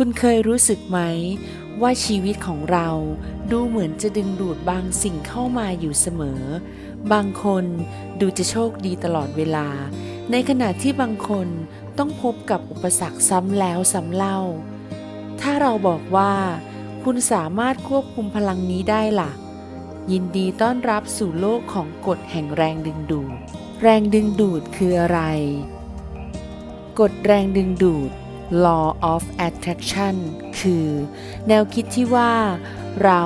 คุณเคยรู้สึกไหม ว่าชีวิตของเราดูเหมือนจะดึงดูดบางสิ่งเข้ามาอยู่เสมอ บางคนดูจะโชคดีตลอดเวลา ในขณะที่บางคนต้องพบกับอุปสรรคซ้ำแล้วซ้ำเล่า ถ้าเราบอกว่า คุณสามารถควบคุมพลังนี้ได้ล่ะ ยินดีต้อนรับสู่โลกของกฎแห่งแรงดึงดูด แรงดึงดูดคืออะไร กฎแรงดึงดูด law of attraction คือ แนวคิดที่ว่า เรา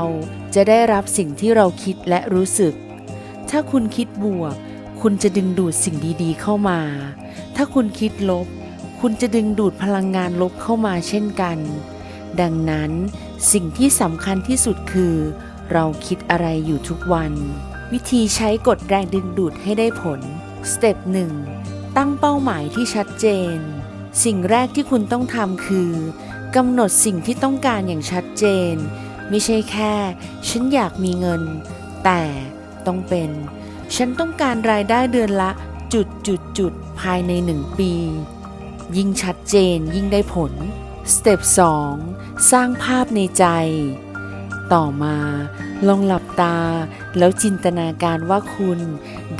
จะได้รับสิ่งที่เราคิดและรู้สึก ถ้าคุณคิดบวก คุณจะดึงดูดสิ่งดีๆเข้ามา ถ้าคุณคิดลบ คุณจะดึงดูดพลังงานลบเข้ามาเช่นกัน ดังนั้นสิ่งที่สำคัญที่สุดคือ เราคิดอะไรอยู่ทุกวัน วิธีใช้กฎแรงดึงดูดให้ได้ผลสเต็ปหนึ่งตั้งเป้าหมายที่ชัดเจน สิ่งแรกที่คุณต้องทำคือกำหนดสิ่งที่ต้องการอย่างชัดเจน ไม่ใช่แค่ ฉันอยากมีเงิน แต่ต้องเป็น ฉันต้องการรายได้เดือนละจุดจุดจุดภายในหนึ่งปี ยิ่งชัดเจนยิ่งได้ผลสเต็ป2สร้างภาพในใจ ต่อมาลองหลับตา แล้วจินตนาการว่าคุณ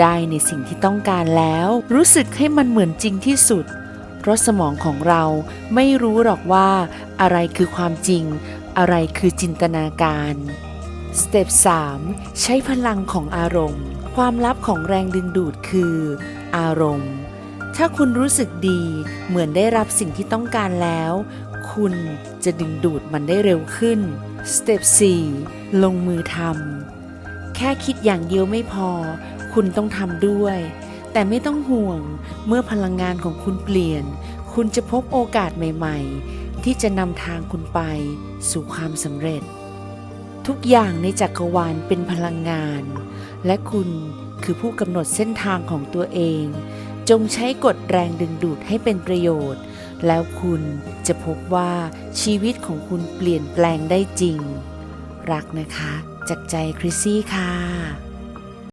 ได้ในสิ่งที่ต้องการแล้ว รู้สึกให้มันเหมือนจริงที่สุด เพราะสมองของเราไม่รู้หรอกว่า อะไรคือความจริง อะไรคือจินตนาการสเต็ป3ใช้พลังของอารมณ์ ความลับของแรงดึงดูดคือ อารมณ์ ถ้าคุณรู้สึกดีเหมือนได้รับสิ่งที่ต้องการแล้ว คุณจะดึงดูดมันได้เร็วขึ้นสเต็ป4ลงมือทำแค่คิดอย่างเดียวไม่พอ คุณต้องทำด้วย แต่ไม่ต้องห่วงเมื่อพลังงานของคุณเปลี่ยน คุณจะพบโอกาสใหม่ๆ ที่จะนำทางคุณไปสู่ความสำเร็จ ทุกอย่างในจักรวาลเป็นพลังงาน และคุณคือผู้กำหนดเส้นทางของตัวเอง จงใช้กฎแรงดึงดูดให้เป็นประโยชน์ แล้วคุณจะพบว่าชีวิตของคุณเปลี่ยนแปลงได้จริง รักนะคะ จากใจคริสซี่ค่ะ